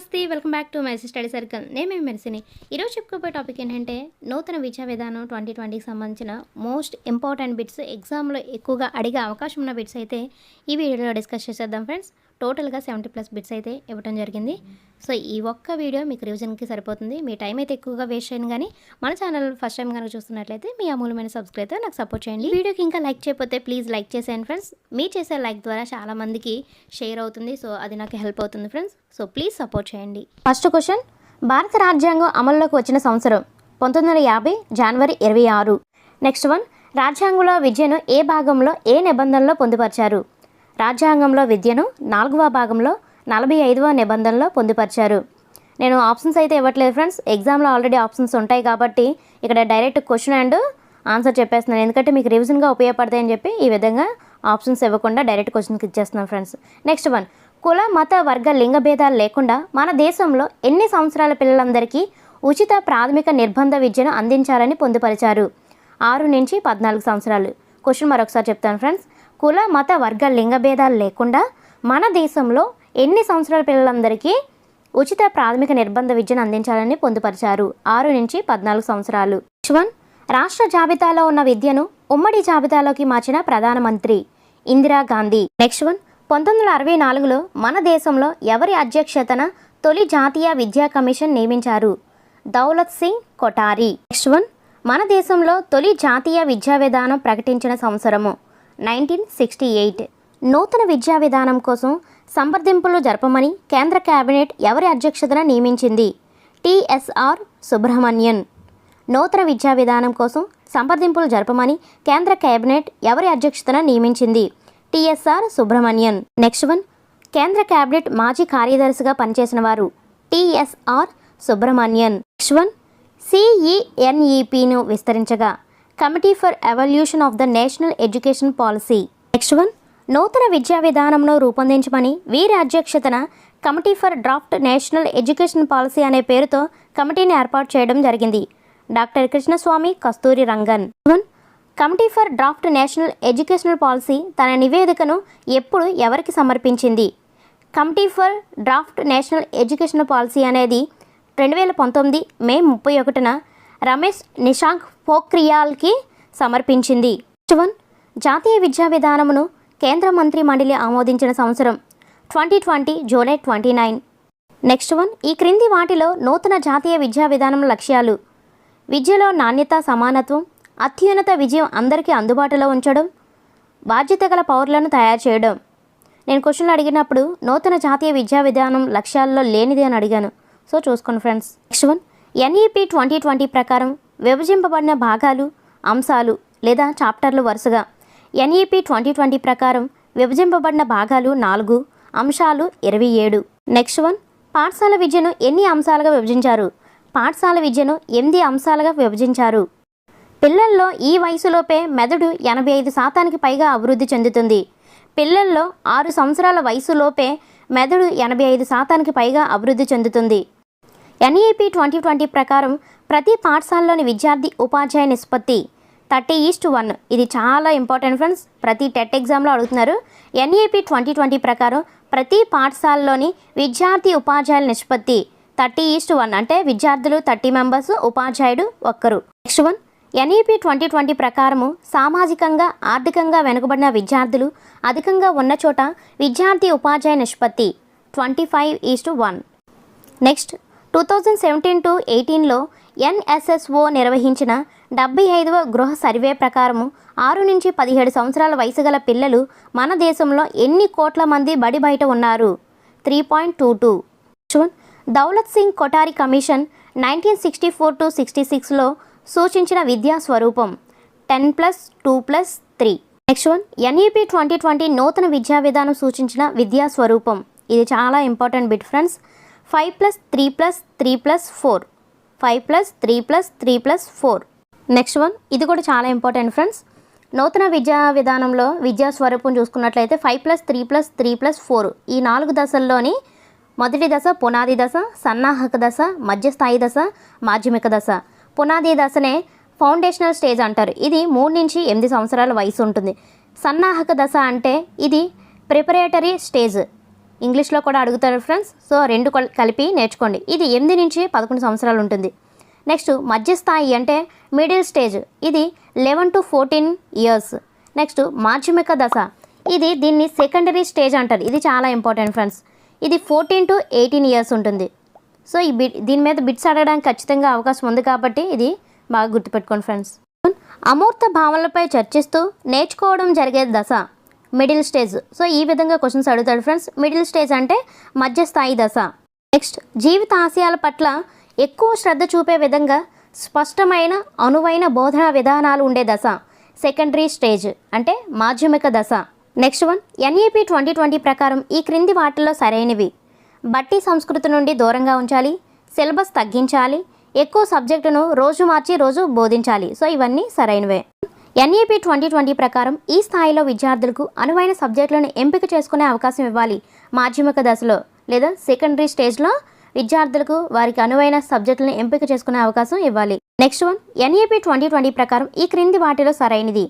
నమస్తే welcome back to Mercy study circle. నేను మెరిసిని. ఈరోజు చెప్పుకోబోయే టాపిక్ ఏంటంటే నూతన విద్యా విధానం ట్వంటీ ట్వంటీకి సంబంధించిన మోస్ట్ ఇంపార్టెంట్ బిట్స్ ఎగ్జామ్లో ఎక్కువగా అడిగే అవకాశం ఉన్న బిట్స్ అయితే ఈ వీడియోలో డిస్కస్ చేసేద్దాం ఫ్రెండ్స్. టోటల్గా సెవెంటీ ప్లస్ బిట్స్ అయితే ఇవ్వడం జరిగింది. సో ఈ ఒక్క వీడియో మీకు రివిజన్కి సరిపోతుంది. మీ టైం అయితే ఎక్కువగా వేస్ట్ చేయను కానీ మన ఛానల్ ఫస్ట్ టైం కనుక చూస్తున్నట్లయితే మీ అమూలమైన సబ్స్క్రైబ్ నాకు సపోర్ట్ చేయండి. వీడియోకి ఇంకా లైక్ చేయకపోతే ప్లీజ్ లైక్ చేసేయండి ఫ్రెండ్స్. మీ చేసే లైక్ ద్వారా చాలా మందికి షేర్ అవుతుంది. సో అది నాకు హెల్ప్ అవుతుంది ఫ్రెండ్స్. సో ప్లీజ్ సపోర్ట్ చేయండి. First question. భారత రాజ్యాంగం అమల్లోకి వచ్చిన సంవత్సరం పంతొమ్మిది వందల యాభై జనవరి ఇరవై ఆరు. Next one. రాజ్యాంగంలో విద్యను ఏ భాగంలో ఏ నిబంధనలో పొందుపరిచారు? రాజ్యాంగంలో విద్యను నాలుగవ భాగంలో నలభై ఐదవ నిబంధనలో పొందుపరిచారు. నేను ఆప్షన్స్ అయితే ఇవ్వట్లేదు ఫ్రెండ్స్. ఎగ్జామ్లో ఆల్రెడీ ఆప్షన్స్ ఉంటాయి కాబట్టి ఇక్కడ డైరెక్ట్ క్వశ్చన్ అండ్ ఆన్సర్ చెప్పేస్తున్నాను. ఎందుకంటే మీకు రివిజన్గా ఉపయోగపడతాయని చెప్పి ఈ విధంగా ఆప్షన్స్ ఇవ్వకుండా డైరెక్ట్ క్వశ్చన్కి ఇచ్చేస్తున్నాను ఫ్రెండ్స్. Next one. కుల మత వర్గ లింగ భేదాలు లేకుండా మన దేశంలో ఎన్ని సంవత్సరాల పిల్లలందరికీ ఉచిత ప్రాథమిక నిర్బంధ విద్యను అందించాలని పొందుపరిచారు? ఆరు నుంచి పద్నాలుగు సంవత్సరాలు. క్వశ్చన్ మరొకసారి చెప్తాను ఫ్రెండ్స్. కుల మత వర్గ లింగ భేదాలు లేకుండా మన దేశంలో ఎన్ని సంవత్సరాల పిల్లలందరికీ ఉచిత ప్రాథమిక నిర్బంధ విద్యను అందించాలని పొందుపరిచారు. ఆరు నుంచి పద్నాలుగు సంవత్సరాలు. వన్ రాష్ట్ర జాబితాలో ఉన్న విద్యను ఉమ్మడి జాబితాలోకి మార్చిన ప్రధానమంత్రి ఇందిరాగాంధీ నెక్స్ట్ వన్ పంతొమ్మిది వందల అరవై నాలుగులో మన దేశంలో ఎవరి అధ్యక్షతన తొలి జాతీయ విద్యా కమిషన్ నియమించారు? దౌలత్ సింగ్ కొటారి నెక్స్ట్ వన్ మన దేశంలో తొలి జాతీయ విద్యా విధానం ప్రకటించిన సంవత్సరము. Nineteen sixty eight. నూతన విద్యా విధానం కోసం సంప్రదింపులు జరపమని కేంద్ర కేబినెట్ ఎవరి అధ్యక్షతన నియమించింది? T S R Subrahmanyan. నూతన విద్యా విధానం కోసం సంప్రదింపులు జరపమని కేంద్ర కేబినెట్ ఎవరి అధ్యక్షతన నియమించింది? T S R Subrahmanyan. Next one కేంద్ర కేబినెట్ మాజీ కార్యదర్శిగా పనిచేసిన వారు T S R Subrahmanyan. Next one సిఈఎన్ఈపిను విస్తరించగా committee for evolution of the national education policy next one నూతన విద్యా విధానంలో రూపొందించమని వీరి అధ్యక్షతన committee for draft national education policy అనే పేరుతో కమిటీని ఏర్పాటు చేయడం జరిగింది. Doctor Krishnaswamy Kasturi Rangan. One committee for draft national educational policy తన నివేదికను ఎప్పుడు ఎవరికి సమర్పించింది? Committee for draft national educational policy అనేది రెండు వేల పంతొమ్మిది మే ముప్పై ఒకటిన రమేష్ నిషాంక్ పోక్రియాల్కి సమర్పించింది. వన్ జాతీయ విద్యా విధానమును కేంద్ర మంత్రి మండలి ఆమోదించిన సంవత్సరం twenty twenty July twenty nine. Next one ఈ క్రింది వాటిలో నూతన జాతీయ విద్యా విధానం లక్ష్యాలు. విద్యలో నాణ్యత సమానత్వం అత్యున్నత విజయం అందరికీ అందుబాటులో ఉంచడం బాధ్యత గల పౌరులను తయారు చేయడం. నేను క్వశ్చన్లు అడిగినప్పుడు నూతన జాతీయ విద్యా విధానం లక్ష్యాల్లో లేనిది అని అడిగాను. సో చూసుకోండి friends. Next one N E P twenty twenty ప్రకారం విభజింపబడిన భాగాలు అంశాలు లేదా చాప్టర్లు వరుసగా. ఎన్ఈపి ట్వంటీ ట్వంటీ ప్రకారం విభజింపబడిన భాగాలు నాలుగు అంశాలు ఇరవై ఏడు. నెక్స్ట్ వన్ పాఠశాల విద్యను ఎన్ని అంశాలుగా విభజించారు? పాఠశాల విద్యను ఎనిమిది అంశాలుగా విభజించారు. పిల్లల్లో ఈ వయసులోపే మెదడు ఎనభై ఐదు శాతానికి పైగా అభివృద్ధి చెందుతుంది. పిల్లల్లో ఆరు సంవత్సరాల వయసులోపే మెదడు ఎనభై ఐదు శాతానికి పైగా అభివృద్ధి చెందుతుంది. ఎన్ఈపి ట్వంటీ ట్వంటీ ప్రకారం ప్రతి పాఠశాలలోని విద్యార్థి ఉపాధ్యాయ నిష్పత్తి థర్టీ ఈస్ట్ వన్. ఇది చాలా ఇంపార్టెంట్ ఫ్రెండ్స్. ప్రతి టెట్ ఎగ్జామ్లో అడుగుతున్నారు. ఎన్ఈపి ట్వంటీ ట్వంటీ ప్రకారం ప్రతి పాఠశాలలోని విద్యార్థి ఉపాధ్యాయుల నిష్పత్తి థర్టీ ఈస్ట్ వన్. అంటే విద్యార్థులు థర్టీ మెంబర్స్ ఉపాధ్యాయుడు ఒక్కరు. Next one. N E P twenty twenty ప్రకారము సామాజికంగా ఆర్థికంగా వెనుకబడిన విద్యార్థులు అధికంగా ఉన్న చోట విద్యార్థి ఉపాధ్యాయ నిష్పత్తి twenty five is to one. Next two thousand seventeen to ఎయిటీన్లో ఎన్ఎస్ఎస్ఓ నిర్వహించిన డెబ్బై ఐదవ గృహ సర్వే ప్రకారము ఆరు నుంచి పదిహేడు సంవత్సరాల వయసు గల పిల్లలు మన దేశంలో ఎన్ని కోట్ల మంది బడి బయట ఉన్నారు? Three point two two. Daulat Singh Kothari commission nineteen sixty four to sixty సిక్స్లో సూచించిన విద్యా స్వరూపం ten plus two plus three. Next one. N E P twenty twenty నూతన విద్యా విధానం సూచించిన విద్యా స్వరూపం. ఇది చాలా important bit friends. Five plus three plus three plus four. Five plus three plus three plus four. Next one ఇది కూడా చాలా ఇంపార్టెంట్ ఫ్రెండ్స్. నూతన విద్యా విధానంలో విద్యా స్వరూపం చూసుకున్నట్లయితే five plus three plus three plus four. ఈ నాలుగు దశల్లోని మొదటి దశ పునాది దశ సన్నాహక దశ మధ్యస్థాయి దశ మాధ్యమిక దశ. పునాది దశనే ఫౌండేషనల్ స్టేజ్ అంటారు. ఇది మూడు నుంచి ఎనిమిది సంవత్సరాల వయసు ఉంటుంది. సన్నాహక దశ అంటే ఇది ప్రిపరేటరీ స్టేజ్. ఇంగ్లీష్లో కూడా అడుగుతారు ఫ్రెండ్స్. సో రెండు కలిపి నేర్చుకోండి. ఇది ఎనిమిది నుంచి పదకొండు సంవత్సరాలు ఉంటుంది. నెక్స్ట్ మధ్యస్థాయి అంటే మిడిల్ స్టేజ్. ఇది eleven to fourteen years. Next మాధ్యమిక దశ. ఇది దీన్ని సెకండరీ స్టేజ్ అంటారు. ఇది చాలా ఇంపార్టెంట్ ఫ్రెండ్స్. ఇది ఫోర్టీన్ టు ఎయిటీన్ ఇయర్స్ ఉంటుంది. సో ఈ బిట్ దీని మీద బిట్స్ అడగడానికి ఖచ్చితంగా అవకాశం ఉంది కాబట్టి ఇది బాగా గుర్తుపెట్టుకోండి ఫ్రెండ్స్. అమూర్త భావనలపై చర్చిస్తూ నేర్చుకోవడం జరిగే దశ. మిడిల్ స్టేజ్ సో ఈ విధంగా క్వశ్చన్స్ అడుగుతాడు ఫ్రెండ్స్ మిడిల్ స్టేజ్ అంటే మధ్యస్థాయి దశ. నెక్స్ట్ జీవిత ఆశయాల పట్ల ఎక్కువ శ్రద్ధ చూపే విధంగా స్పష్టమైన అనువైన బోధనా విధానాలు ఉండే దశ. సెకండరీ స్టేజ్ అంటే మాధ్యమిక దశ. Next one N E P twenty twenty ప్రకారం ఈ క్రింది వాటిల్లో సరైనవి. బట్టి సంస్కృతి నుండి దూరంగా ఉంచాలి. సిలబస్ తగ్గించాలి. ఎక్కువ సబ్జెక్టును రోజు మార్చి రోజు బోధించాలి. సో ఇవన్నీ సరైనవే. ఎన్ఈపీ ట్వంటీ ట్వంటీ ప్రకారం ఈ స్థాయిలో విద్యార్థులకు అనువైన సబ్జెక్టులను ఎంపిక చేసుకునే అవకాశం ఇవ్వాలి. మాధ్యమిక దశలో లేదా సెకండరీ స్టేజ్లో విద్యార్థులకు వారికి అనువైన సబ్జెక్టులను ఎంపిక చేసుకునే అవకాశం ఇవ్వాలి. Next one N E P twenty twenty ప్రకారం ఈ క్రింది వాటిలో సరైనది.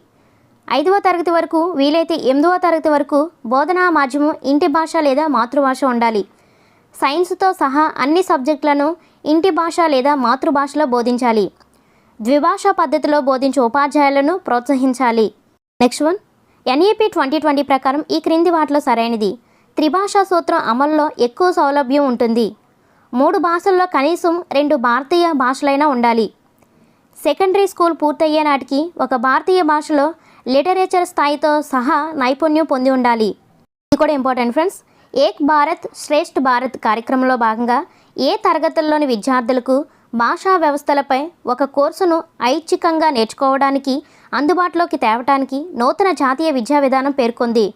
ఐదవ తరగతి వరకు వీలైతే ఎనిమిదవ తరగతి వరకు బోధనా మాధ్యమం ఇంటి భాష లేదా మాతృభాష ఉండాలి. సైన్స్తో సహా అన్ని సబ్జెక్టులను ఇంటి భాష లేదా మాతృభాషలో బోధించాలి. ద్విభాషా పద్ధతిలో బోధించే ఉపాధ్యాయులను ప్రోత్సహించాలి. Next one. N E P twenty twenty ప్రకారం ఈ క్రింది వాటిలో సరైనది. త్రిభాషా సూత్రం అమల్లో ఎక్కువ సౌలభ్యం ఉంటుంది. మూడు భాషల్లో కనీసం రెండు భారతీయ భాషలైనా ఉండాలి. సెకండరీ స్కూల్ పూర్తయ్యే నాటికి ఒక భారతీయ భాషలో లిటరేచర్ స్థాయితో సహా నైపుణ్యం పొంది ఉండాలి. ఇది కూడా ఇంపార్టెంట్ ఫ్రెండ్స్. ఏక్ భారత్ శ్రేష్ఠ భారత్ కార్యక్రమంలో భాగంగా ఏ తరగతుల్లోని విద్యార్థులకు భాషా వ్యవస్థలపై ఒక కోర్సును ఐచ్ఛికంగా నేర్చుకోవడానికి అందుబాటులోకి తేవటానికి నూతన జాతీయ విద్యా విధానం పేర్కొంది.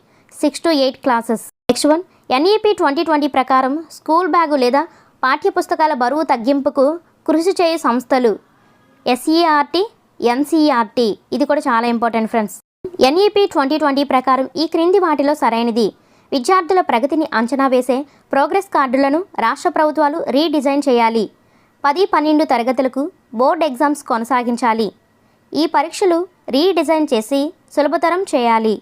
Six to eight classes. Next one N E P twenty twenty ప్రకారం స్కూల్ బ్యాగు లేదా పాఠ్యపుస్తకాల బరువు తగ్గింపుకు కృషి చేయు సంస్థలు. S E R T N C E R T. ఇది కూడా చాలా important friends. N E P twenty twenty ప్రకారం ఈ క్రింది వాటిలో సరైనది. విద్యార్థుల ప్రగతిని అంచనా వేసే ప్రోగ్రెస్ కార్డులను రాష్ట్ర ప్రభుత్వాలు రీడిజైన్ చేయాలి. పది పన్నెండు తరగతులకు బోర్డ్ ఎగ్జామ్స్ కొనసాగించాలి. ఈ పరీక్షలు రీడిజైన్ చేసి సులభతరం చేయాలి.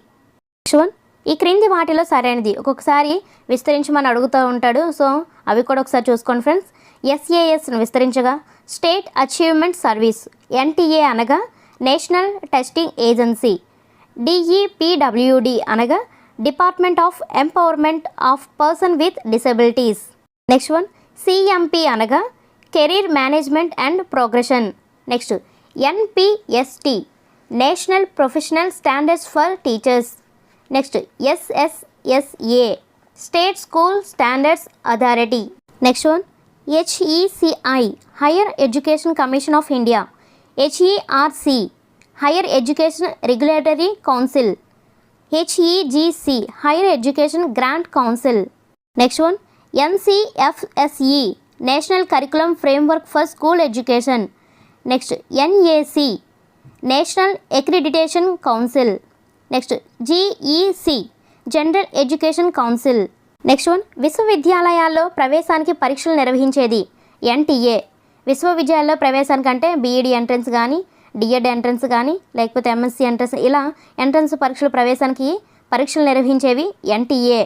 నెక్స్ట్ వన్ ఈ క్రింది వాటిలో సరైనది. ఒక్కొక్కసారి విస్తరించమని అడుగుతూ ఉంటాడు. సో అవి కూడా ఒకసారి చూసుకోండి ఫ్రెండ్స్. ఎస్ఏఎస్ను విస్తరించగా state achievement service N T A అనగా national testing agency D E P W D అనగా department of empowerment of person with disabilities. Next one C M P అనగా career management and progression next N P S T national professional standards for teachers next S S S A state school standards authority next one H E C I higher education commission of India H E R C higher education regulatory council H E G C higher education grant council next one N C F S E national curriculum framework for school education. Next N A C national accreditation council. Next G E C general education council. Next one విశ్వవిద్యాలయాల్లో ప్రవేశానికి పరీక్షలు నిర్వహించేది NTA విశ్వవిద్యాలయాల్లో ప్రవేశానికి అంటే BEd entrance కానీ D.Ed entrance కానీ లేకపోతే ఎంఎస్సి ఎంట్రన్స్ ఇలా ఎంట్రన్స్ పరీక్షలు ప్రవేశానికి పరీక్షలు నిర్వహించేవి N T A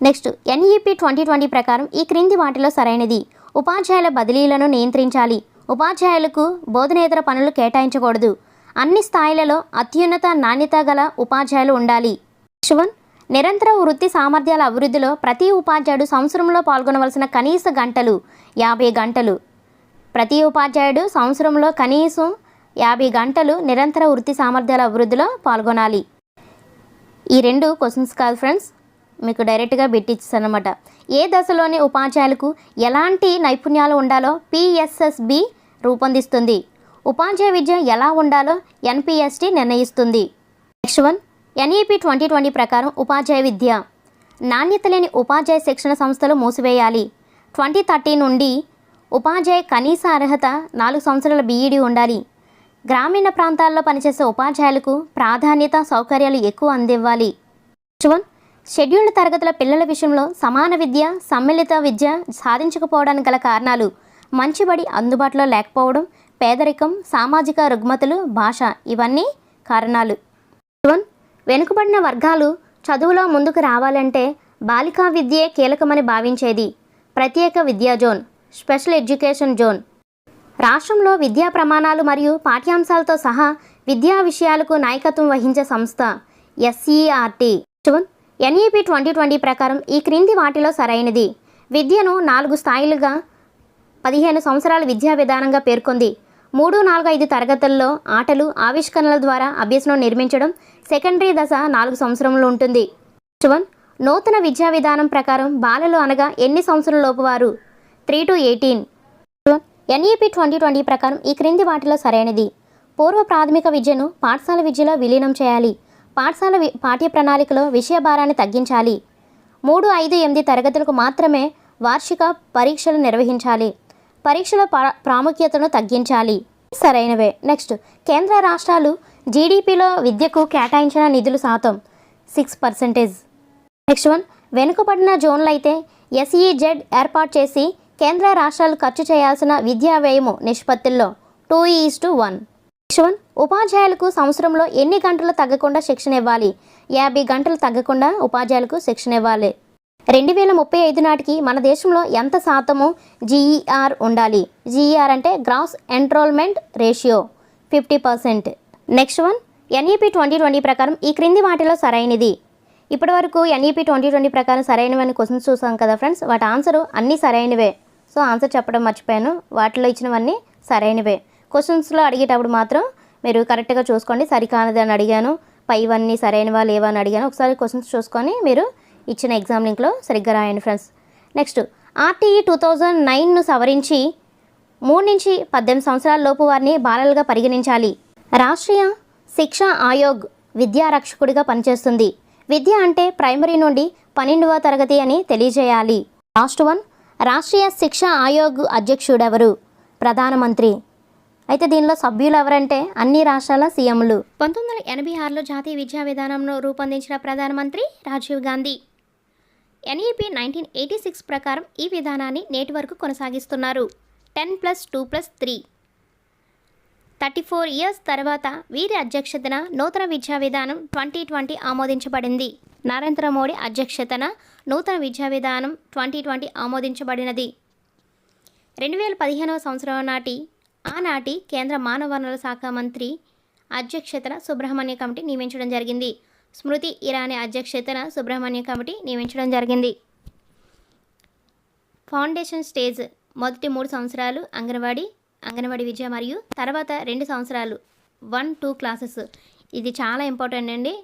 next N E P twenty twenty ప్రకారం ఈ క్రింది వాటిలో సరైనది. ఉపాధ్యాయుల బదిలీలను నియంత్రించాలి. ఉపాధ్యాయులకు బోధనేతర పనులు కేటాయించకూడదు. అన్ని స్థాయిలలో అత్యున్నత నాణ్యత గల ఉపాధ్యాయులు ఉండాలి. శివన్ నిరంతర వృత్తి సామర్థ్యాల అభివృద్ధిలో ప్రతి ఉపాధ్యాయుడు సంవత్సరంలో పాల్గొనవలసిన కనీస గంటలు యాభై గంటలు. ప్రతి ఉపాధ్యాయుడు సంవత్సరంలో కనీసం యాభై గంటలు నిరంతర వృత్తి సామర్థ్యాల అభివృద్ధిలో పాల్గొనాలి. ఈ రెండు క్వశ్చన్స్ కాదు ఫ్రెండ్స్. మీకు డైరెక్ట్గా పెట్టిస్తాను అనమాట ఏ దశలోని ఉపాధ్యాయులకు ఎలాంటి నైపుణ్యాలు ఉండాలో పిఎస్ఎస్బి రూపొందిస్తుంది. ఉపాధ్యాయ విద్య ఎలా ఉండాలో ఎన్పిఎస్టి నిర్ణయిస్తుంది. Next one N E P twenty twenty ప్రకారం ఉపాధ్యాయ విద్య. నాణ్యత లేని ఉపాధ్యాయ శిక్షణ సంస్థలు మూసివేయాలి. ట్వంటీ థర్టీ నుండి ఉపాధ్యాయ కనీస అర్హత నాలుగు సంవత్సరాల బీఈడి ఉండాలి. గ్రామీణ ప్రాంతాల్లో పనిచేసే ఉపాధ్యాయులకు ప్రాధాన్యత సౌకర్యాలు ఎక్కువ అందివ్వాలి. నెక్స్ట్ వన్ షెడ్యూల్డ్ తరగతుల పిల్లల విషయంలో సమాన విద్య సమ్మిళిత విద్య సాధించకపోవడానికి గల కారణాలు మంచిబడి అందుబాటులో లేకపోవడం పేదరికం సామాజిక రుగ్మతలు భాష ఇవన్నీ కారణాలు. వెనుకబడిన వర్గాలు చదువులో ముందుకు రావాలంటే బాలికా విద్యే కీలకమని భావించేది ప్రత్యేక విద్యా జోన్ స్పెషల్ ఎడ్యుకేషన్ జోన్. రాష్ట్రంలో విద్యా ప్రమాణాలు మరియు పాఠ్యాంశాలతో సహా విద్యా విషయాలకు నాయకత్వం వహించే సంస్థ ఎస్ఈఆర్టీ ఎన్ఈపి ట్వంటీ ట్వంటీ ప్రకారం ఈ క్రింది వాటిలో సరైనది. విద్యను నాలుగు స్థాయిలుగా పదిహేను సంవత్సరాల విద్యా విధానంగా పేర్కొంది. మూడు నాలుగు ఐదు తరగతుల్లో ఆటలు ఆవిష్కరణల ద్వారా అభ్యసనం నిర్మించడం సెకండరీ దశ నాలుగు సంవత్సరంలో ఉంటుంది. వన్ నూతన విద్యా విధానం ప్రకారం బాలలు అనగా ఎన్ని సంవత్సరం లోపు వారు? Three to eighteen. N E P twenty twenty ప్రకారం ఈ క్రింది వాటిలో సరైనది. పూర్వ ప్రాథమిక విద్యను పాఠశాల విద్యలో విలీనం చేయాలి. పాఠశాల పాఠ్య ప్రణాళికలో విషయ భారాన్ని తగ్గించాలి. మూడు ఐదు ఎనిమిది తరగతులకు మాత్రమే వార్షిక పరీక్షలు నిర్వహించాలి. పరీక్షల ప్రా- ప్రాముఖ్యతను తగ్గించాలి. సరైనవే. నెక్స్ట్ కేంద్ర రాష్ట్రాలు జీడిపిలో విద్యకు కేటాయించిన నిధులు శాతం సిక్స్ పర్సెంటేజ్. నెక్స్ట్ వన్ వెనుకబడిన జోన్లు అయితే ఎస్ఈజెడ్ ఏర్పాటు చేసి కేంద్ర రాష్ట్రాలు ఖర్చు చేయాల్సిన విద్యా వ్యయము నిష్పత్తుల్లో two is to one. Next one ఉపాధ్యాయులకు సంవత్సరంలో ఎన్ని గంటలు తగ్గకుండా శిక్షణ ఇవ్వాలి? యాభై గంటలు తగ్గకుండా ఉపాధ్యాయులకు శిక్షణ ఇవ్వాలి. రెండు వేల ముప్పై ఐదు నాటికి మన దేశంలో ఎంత శాతము జీఈఆర్ ఉండాలి? జీఈఆర్ అంటే gross enrolment ratio fifty percent. Next one N E P twenty twenty ప్రకారం ఈ క్రింది వాటిలో సరైనది. ఇప్పటి వరకు ఎన్ఈపి ట్వంటీ ట్వంటీ ప్రకారం సరైనవని క్వశ్చన్స్ చూసాం కదా ఫ్రెండ్స్ వాటి ఆన్సర్ అన్నీ సరైనవే. సో ఆన్సర్ చెప్పడం మర్చిపోయాను వాటిలో ఇచ్చినవన్నీ సరైనవే. క్వశ్చన్స్లో అడిగేటప్పుడు మాత్రం మీరు కరెక్ట్గా చూసుకోండి. సరికానది అని అడిగాను. పైవన్నీ సరైనవా లేవా అని అడిగాను. ఒకసారి క్వశ్చన్స్ చూసుకొని మీరు ఇచ్చిన ఎగ్జామ్ లింక్లో సరిగ్గా రాయండి friends. Next R T E two thousand నైన్ను సవరించి మూడు నుంచి పద్దెనిమిది సంవత్సరాల లోపు వారిని బాలలుగా పరిగణించాలి. రాష్ట్రీయ శిక్షా ఆయోగ్ విద్యారక్షకుడిగా పనిచేస్తుంది. విద్య అంటే ప్రైమరీ నుండి పన్నెండవ తరగతి అని తెలియజేయాలి. లాస్ట్ వన్ రాష్ట్రీయ శిక్షా ఆయోగ్ అధ్యక్షుడెవరు? ప్రధానమంత్రి అయితే దీనిలో సభ్యులు ఎవరంటే అన్ని రాష్ట్రాల సీఎంలు. పంతొమ్మిది వందల ఎనభై ఆరులో జాతీయ విద్యా విధానంను రూపొందించిన ప్రధానమంత్రి Rajiv Gandhi. N E P nineteen eighty six ప్రకారం ఈ విధానాన్ని నేటి వరకు కొనసాగిస్తున్నారు. Ten plus two plus three. Thirty four years తర్వాత వీరి అధ్యక్షతన నూతన విద్యా విధానం ట్వంటీ ట్వంటీ ఆమోదించబడింది. నరేంద్ర మోడీ అధ్యక్షతన నూతన విద్యా విధానం ట్వంటీ ట్వంటీ ఆమోదించబడినది. రెండు వేల పదిహేనవ సంవత్సరం నాటి ఆనాటి కేంద్ర మానవ వనరుల శాఖ మంత్రి అధ్యక్షతన సుబ్రహ్మణ్య కమిటీ నియమించడం జరిగింది. స్మృతి ఇరానీ అధ్యక్షతన సుబ్రహ్మణ్య కమిటీ నియమించడం జరిగింది. ఫౌండేషన్ స్టేజ్ మొదటి మూడు సంవత్సరాలు అంగన్వాడీ అంగన్వాడీ విద్య మరియు తర్వాత రెండు సంవత్సరాలు వన్ టూ క్లాసెస్. ఇది చాలా ఇంపార్టెంట్ అండి.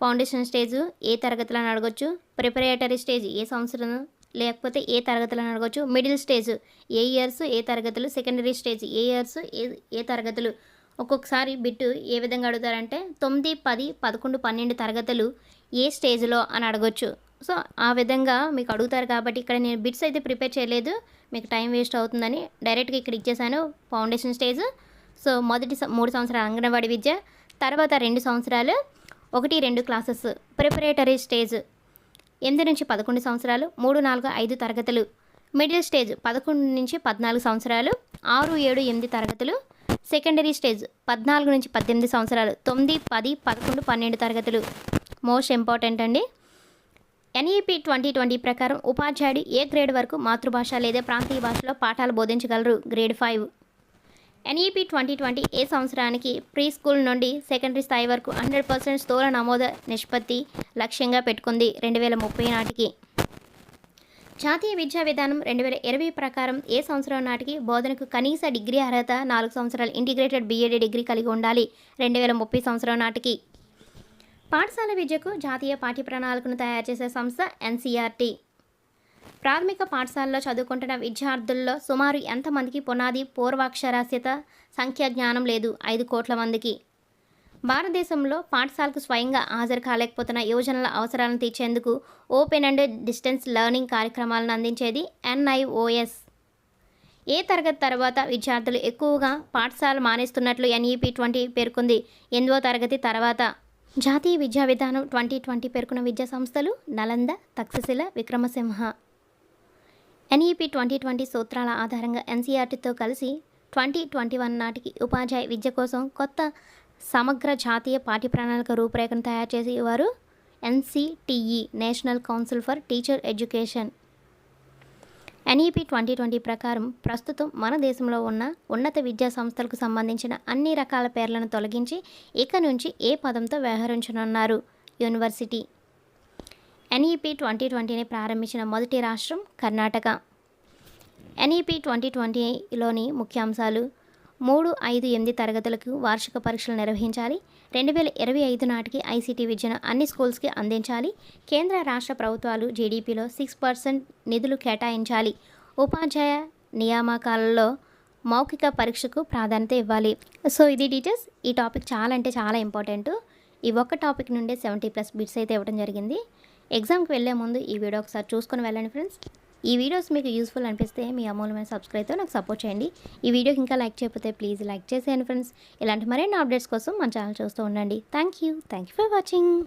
ఫౌండేషన్ స్టేజ్ ఏ తరగతిలో అడగొచ్చు ప్రిపరేటరీ స్టేజ్ ఏ సంవత్సరం లేకపోతే ఏ తరగతిలో అని అడగొచ్చు? Middle stage. ఏ ఇయర్స్ ఏ తరగతులు? Secondary stage. ఏ ఇయర్స్ ఏ ఏ తరగతులు? ఒక్కొక్కసారి బిట్టు ఏ విధంగా అడుగుతారంటే తొమ్మిది పది పదకొండు పన్నెండు తరగతులు ఏ స్టేజ్లో అని అడగొచ్చు. సో ఆ విధంగా మీకు అడుగుతారు కాబట్టి ఇక్కడ నేను బిట్స్ అయితే ప్రిపేర్ చేయలేదు. మీకు టైం వేస్ట్ అవుతుందని డైరెక్ట్గా ఇక్కడ ఇచ్చేసాను. Foundation stage. సో మొదటి మూడు సంవత్సరాలు అంగన్వాడీ విద్య తర్వాత రెండు సంవత్సరాలు ఒకటి రెండు క్లాసెస్. Preparatory stage. ఎనిమిది నుంచి పదకొండు సంవత్సరాలు మూడు నాలుగు ఐదు తరగతులు. మిడిల్ స్టేజ్ పదకొండు నుంచి పద్నాలుగు సంవత్సరాలు ఆరు ఏడు ఎనిమిది తరగతులు. సెకండరీ స్టేజ్ పద్నాలుగు నుంచి పద్దెనిమిది సంవత్సరాలు తొమ్మిది పది పదకొండు పన్నెండు తరగతులు. మోస్ట్ ఇంపార్టెంట్ అండి. N E P twenty twenty ప్రకారం ఉపాధ్యాయుడు ఏ గ్రేడ్ వరకు మాతృభాష లేదా ప్రాంతీయ భాషలో పాఠాలు బోధించగలరు? Grade five. N E P twenty twenty ఏ సంవత్సరానికి ప్రీ స్కూల్ నుండి సెకండరీ స్థాయి వరకు హండ్రెడ్ పర్సెంట్ స్థూల నమోద నిష్పత్తి లక్ష్యంగా పెట్టుకుంది రెండు వేల ముప్పై నాటికి. జాతీయ విద్యా విధానం రెండు వేల ఇరవై ప్రకారం ఏ సంవత్సరం నాటికి బోధనకు కనీస డిగ్రీ అర్హత నాలుగు సంవత్సరాలు ఇంటిగ్రేటెడ్ బీఏడీ డిగ్రీ కలిగి ఉండాలి రెండు వేల ముప్పై సంవత్సరం నాటికి. పాఠశాల విద్యకు జాతీయ పాఠ్య ప్రణాళికను తయారు చేసే సంస్థ ఎన్సీఆర్టీ ప్రాథమిక పాఠశాలలో చదువుకుంటున్న విద్యార్థుల్లో సుమారు ఎంతమందికి పునాది పూర్వాక్షరాస్యత సంఖ్యా జ్ఞానం లేదు? ఐదు కోట్ల మందికి. భారతదేశంలో పాఠశాలకు స్వయంగా హాజరు కాలేకపోతున్న యువజనుల అవసరాలను తీర్చేందుకు ఓపెన్ అండ్ డిస్టెన్స్ లెర్నింగ్ కార్యక్రమాలను అందించేది ఎన్ఐఓఎస్ ఏ తరగతి తర్వాత విద్యార్థులు ఎక్కువగా పాఠశాల మానేస్తున్నట్లు ఎన్ఈపీ ట్వంటీ పేర్కొంది. ఎనిమిదో తరగతి తర్వాత జాతీయ విద్యా విధానం ట్వంటీ ట్వంటీ పేర్కొన్న విద్యా సంస్థలు Nalanda Takshashila Vikramasimha. N E P twenty twenty సూత్రాల ఆధారంగా ఎన్సీఆర్టీతో కలిసి ట్వంటీ ట్వంటీ వన్ నాటికి ఉపాధ్యాయ విద్య కోసం కొత్త సమగ్ర జాతీయ పాఠ్య ప్రణాళిక రూపురేఖను తయారు చేసి వారు N C T E national council for teacher education. N E P twenty twenty ప్రకారం ప్రస్తుతం మన దేశంలో ఉన్న ఉన్నత విద్యా సంస్థలకు సంబంధించిన అన్ని రకాల పేర్లను తొలగించి ఇక నుంచి ఏ పదంతో వ్యవహరించనున్నారు. యూనివర్సిటీ ఎన్ఈపి ట్వంటీ ట్వంటీని ప్రారంభించిన మొదటి రాష్ట్రం కర్ణాటక. ఎన్ఈపి ట్వంటీ ట్వంటీలోని ముఖ్యాంశాలు మూడు ఐదు ఎనిమిది తరగతులకు వార్షిక పరీక్షలు నిర్వహించాలి. రెండు వేల ఇరవై ఐదు నాటికి ఐసీటీ విద్యను అన్ని స్కూల్స్కి అందించాలి. కేంద్ర రాష్ట్ర ప్రభుత్వాలు జీడీపీలో సిక్స్ పర్సెంట్ నిధులు కేటాయించాలి. ఉపాధ్యాయ నియామకాలలో మౌఖిక పరీక్షకు ప్రాధాన్యత ఇవ్వాలి. సో ఇది డీటెయిల్స్ ఈ టాపిక్ చాలా అంటే చాలా ఇంపార్టెంట్. ఈ ఒక్క టాపిక్ నుండే సెవెంటీ ప్లస్ బిట్స్ అయితే ఇవ్వడం జరిగింది. ఎగ్జామ్కి వెళ్ళే ముందు ఈ వీడియో ఒకసారి చూసుకొని వెళ్ళండి ఫ్రెండ్స్. ఈ వీడియోస్ మీకు యూస్ఫుల్ అనిపిస్తే మీ అమూల్యమైన సబ్స్క్రైబ్తో నాకు సపోర్ట్ చేయండి. ఈ వీడియోకి ఇంకా లైక్ చేయకపోతే ప్లీజ్ లైక్ చేసేయండి ఫ్రెండ్స్. ఇలాంటి మరిన్ని అప్డేట్స్ కోసం మన ఛానల్ చూస్తూ ఉండండి. Thank you thank you for watching.